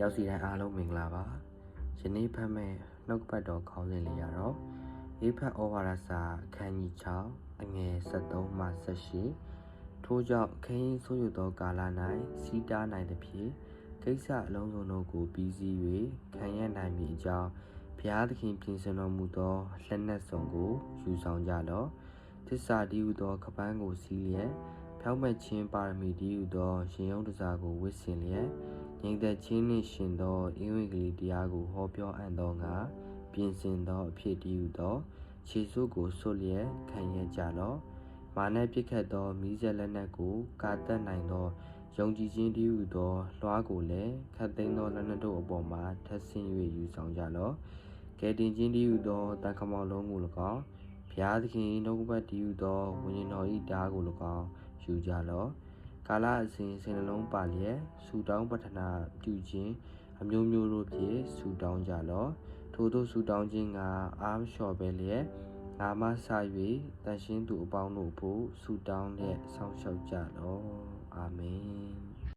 ရောက်စီတိုင်းအားလုံးမင်္ဂလာပါယနေ့ဖတ်မဲ့နှုတ်ပတ်တော်ခေါင်းစဉ်လေးရတော့အေဖတ်ဩဝါဒစာအခန်းကြီး6အငယ်73မှ78ထို့ကြောင့်ခင်းရင်ဆိုးရသောကာလ၌စီးတားနိုင်သဖြင့်ကိစ္စအလုံးစုံတို့ကိုပြီးစီး၍ခံရနိုင်မည်အကြောင်းဘုရားသခင်ပြင်ဆင်တော်မူသောလက်နက်စုံကိုယူဆောင်ကြလော့သစ္စာတည်းဟူသောကပန်းကိုစီးလျက် ဖြောင့်မတ်ခြင်းပါရမီတည်းဟူသောရှင်ယုံတစားကိုဝစ်ဆင်လျက်ငြိမ်သက်ခြင်းနှင့်ရှင်သောအင်္ဂလိပ်ကလေးတရားကိုဟောပြောအပ်သောငါပြင်ဆင်သောအဖြစ်တည်းဟူသောခြေစွပ်ကိုဆွတ်လျက်ခံရကြလော့မာနပြစ်ခတ်သောမိစက်လက်နက်ကိုကာတက်နိုင်သောယုံကြည်ခြင်းတည်းဟူသောလွှားကိုလည်းခတ်သိမ်းသောလက်နက်တို့အပေါ်မှာထပ်ဆင့်၍ယူဆောင်ကြလော့ကဲတင်ခြင်းတည်းဟူသောတန်ခမောင်လုံးကို၎င်းဘုရားသခင်နှုတ်ကပတ်တည်းဟူသောဝိညာဉ်တော်၏တားကို၎င်း ယူကြလော့ကာလအစဉ်စင်နှလုံးပါလျက်ဆူတောင်းပတ္ထနာပြုခြင်းအမျိုးမျိုးတို့ဖြင့်ဆူတောင်းကြလော့ထို့သောဆူတောင်းခြင်းကအားမလျှော့ပဲလျက်ငါမဆ၍တန်ရှင်းသူအပေါင်းတို့ဖို့ဆူတောင်းလျက်ဆောင်းလျှောက်ကြလော့အာမင်